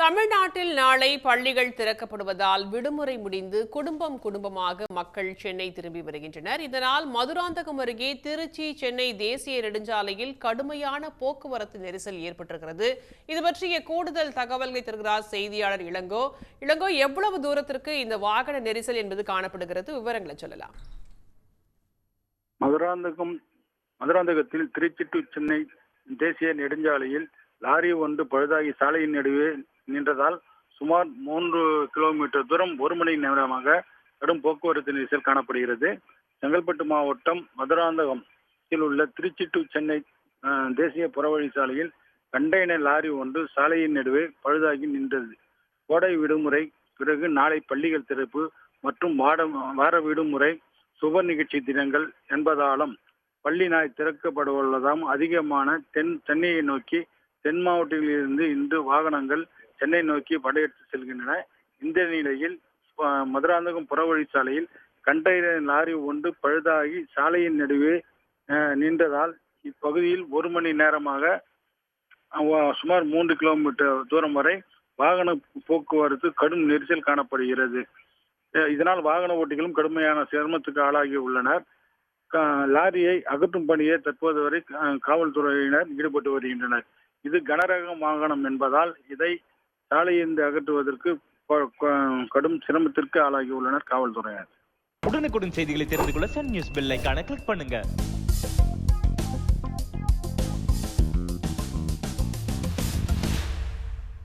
தமிழ்நாட்டில் நாளை பள்ளிகள் திறக்கப்படுவதால் விடுமுறை முடிந்து குடும்பம் குடும்பமாக மக்கள் சென்னை திரும்பி வருகின்றனர். இதனால் மதுராந்தகம் அருகே திருச்சி சென்னை தேசிய நெடுஞ்சாலையில் கடுமையான போக்குவரத்து நெரிசல் ஏற்பட்டிருக்கிறது. இது பற்றிய கூடுதல் தகவல்களை தருகிறார் செய்தியாளர் இளங்கோ. இளங்கோ எவ்வளவு தூரத்திற்கு இந்த வாகன நெரிசல் என்பது காணப்படுகிறது? விவரங்களை சொல்லலாம். மதுராந்தகம் மதுராந்தகத்தில் திருச்சி டு சென்னை தேசிய நெடுஞ்சாலையில் லாரி ஒன்று பழுதாகி சாலையின் நடுவே நின்றதால் சுமார் மூன்று கிலோமீட்டர் தூரம் ஒரு மணி நேரமாக கடும் போக்குவரத்து நெரிசல் காணப்படுகிறது. செங்கல்பட்டு மாவட்டம் மதுராந்தகத்தில் உள்ள திருச்சி டு சென்னை அஹ், தேசிய புறவழி சாலையில் கண்டெய்னர் லாரி ஒன்று சாலையின் நடுவே பழுதாகி நின்றது. கோடை விடுமுறை பிறகு நாளை பள்ளிகள் திறப்பு மற்றும் வாட வார விடுமுறை சுப நிகழ்ச்சி தினங்கள் என்பதாலும் பள்ளி நாய் திறக்கப்படவுள்ளதாம் அதிகமான தென் சென்னையை நோக்கி தென் மாவட்டங்களிலிருந்து இன்று வாகனங்கள் சென்னை நோக்கி படையெடுத்து செல்கின்றன. இந்த நிலையில் மதுராந்தகம் புறவழி சாலையில் கண்டெய்னர் லாரி ஒன்று பழுதாகி சாலையின் நடுவே அஹ், நின்றதால் இப்பகுதியில் ஒரு மணி நேரமாக சுமார் மூன்று கிலோமீட்டர் தூரம் வரை வாகன போக்குவரத்து கடும் நெரிசல் காணப்படுகிறது. இதனால் வாகன ஓட்டிகளும் கடுமையான சிரமத்துக்கு ஆளாகி உள்ளனர். க- லாரியை அகற்றும் பணியை தற்போது வரை காவல்துறையினர் ஈடுபட்டு வருகின்றனர். இது கனரக வாகனம் என்பதால் இதை சாலையிலிருந்து அகற்றுவதற்கு கடும் சிரமத்திற்கு ஆளாகியுள்ளனர் காவல்துறையினர். உடனுக்குடன் செய்திகளை தெரிந்து கொள்ள சன் நியூஸ் பெல்லைக்கான கிளிக் பண்ணுங்க.